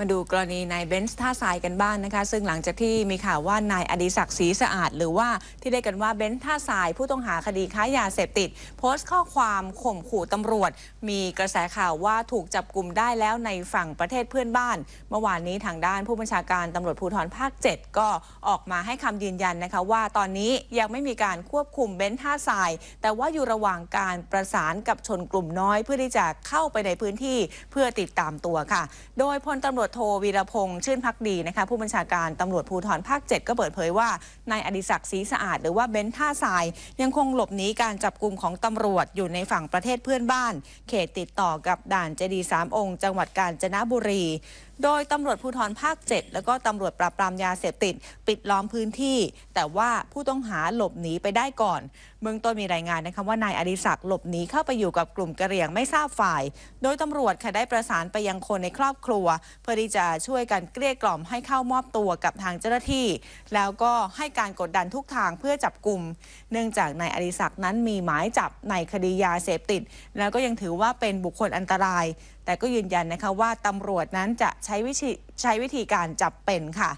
มาดูกรณีนายเบนซ์ท่าทรายกันบ้างนะคะ ซึ่งหลังจากที่มีข่าวว่านายอดิศักดิ์ศรีสะอาด หรือว่าที่เรียกกันว่าเบนซ์ท่าทรายผู้ต้องหาคดีค้ายาเสพติด โพสต์ข้อความข่มขู่ตำรวจ มีกระแสข่าวว่าถูกจับกลุ่มได้แล้วในฝั่งประเทศเพื่อนบ้าน เมื่อวานนี้ทางด้านผู้บัญชาการตำรวจภูธรภาค 7 ก็ออกมาให้คำยืนยันนะคะว่าตอนนี้ยังไม่มีการควบคุมเบนซ์ท่าทราย แต่ว่าอยู่ระหว่างการประสานกับชนกลุ่มน้อย เพื่อที่จะเข้าไปในพื้นที่เพื่อติดตามตัวค่ะ โดยพลตำรวจโทวีรพงษ์ชื่นพักดีนะคะผู้บัญชาการตำรวจภูธรภาค 7 ก็เปิดเผยว่านายอดิศักดิ์ศรีสะอาด หรือว่าเบนท่าทราย ยังคงหลบหนีการจับกลุ่มของตำรวจอยู่ในฝั่งประเทศเพื่อนบ้าน เขตติดต่อกับด่านเจดีสามองค์ จังหวัดกาญจนบุรี โดยตำรวจภูธรภาค 7 แล้วก็ตำรวจปราบปรามยาเสพติด ปิดล้อมพื้นที่ แต่ว่าผู้ต้องหาหลบหนีไปได้ก่อน เบื้องต้นมีรายงานนะคะว่านายอดิศักดิ์หลบหนีเข้าไปอยู่กับกลุ่มกระเหรี่ยงไม่ทราบฝ่าย โดยตำรวจค่ะได้ประสานไปยังคนในครอบครัว เพื่อที่จะช่วยกันเกลี้ยกล่อมให้เข้ามอบตัวกับทางเจ้าหน้าที่ แล้วก็ให้การกดดันทุกทางเพื่อจับกลุ่ม เนื่องจากนายอดิศักดิ์นั้นมีหมายจับในคดียาเสพติด แล้วก็ยังถือว่าเป็นบุคคลอันตราย แต่ก็ยืนยันนะคะว่าตำรวจนั้นจะใช้วิธีใช้วิธีการจับเป็นค่ะ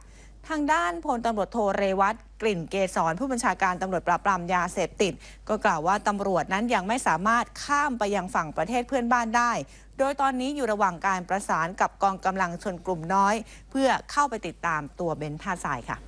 ทางด้านพลตำรวจโทเรวัตกลิ่นเกษรผู้บัญชาการตำรวจปราบปรามยาเสพติด ก็กล่าวว่าตำรวจนั้นยังไม่สามารถข้ามไปยังฝั่งประเทศเพื่อนบ้านได้ โดยตอนนี้อยู่ระหว่างการประสานกับกองกำลังชนกลุ่มน้อย เพื่อเข้าไปติดตามตัวเบนท่าทรายค่ะ